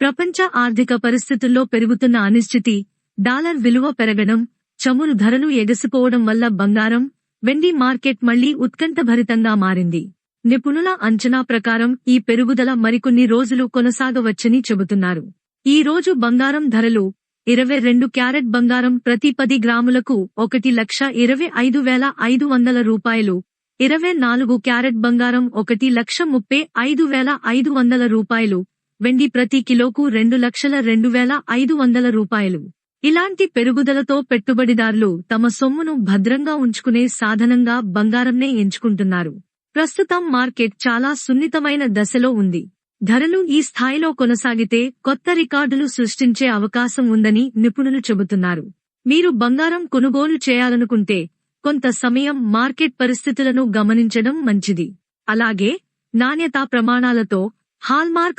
ప్రపంచ ఆర్థిక పరిస్థితుల్లో పెరుగుతున్న అనిశ్చితి డాలర్ విలువ పెరగడం చమురు ధరలు ఎగసిపోవడం వల్ల బంగారం వెండి మార్కెట్ మళ్ళీ ఉత్కంఠభరితంగా మారింది. నిపుణుల అంచనా ప్రకారం ఈ పెరుగుదల మరికొన్ని రోజులు కొనసాగవచ్చని చెబుతున్నారు. ఈ రోజు బంగారం ధరలు ఇరవై రెండు క్యారెట్ బంగారం ప్రతి పది గ్రాములకు ఒకటి లక్ష ఇరవై ఐదు వేల ఐదు వందల రూపాయలు ఇరవై నాలుగు క్యారెట్ బంగారం ఒకటి లక్ష ముప్పై ఐదు వేల ఐదు వందల రూపాయలు వెండి ప్రతి కిలోకు రెండు లక్షల రెండు వేల ఐదు వందల రూపాయలు. ఇలాంటి పెరుగుదలతో పెట్టుబడిదారులు తమ సొమ్మును భద్రంగా ఉంచుకునే సాధనంగా బంగారంనే ఎంచుకుంటున్నారు. ప్రస్తుతం మార్కెట్ చాలా సున్నితమైన దశలో ఉంది. ధరలు ఈ స్థాయిలో కొనసాగితే కొత్త రికార్డులు సృష్టించే అవకాశం ఉందని నిపుణులు చెబుతున్నారు. మీరు బంగారం కొనుగోలు చేయాలనుకుంటే కొంత సమయం మార్కెట్ పరిస్థితులను గమనించడం మంచిది. అలాగే నాణ్యతా ప్రమాణాలతో హాల్మార్క్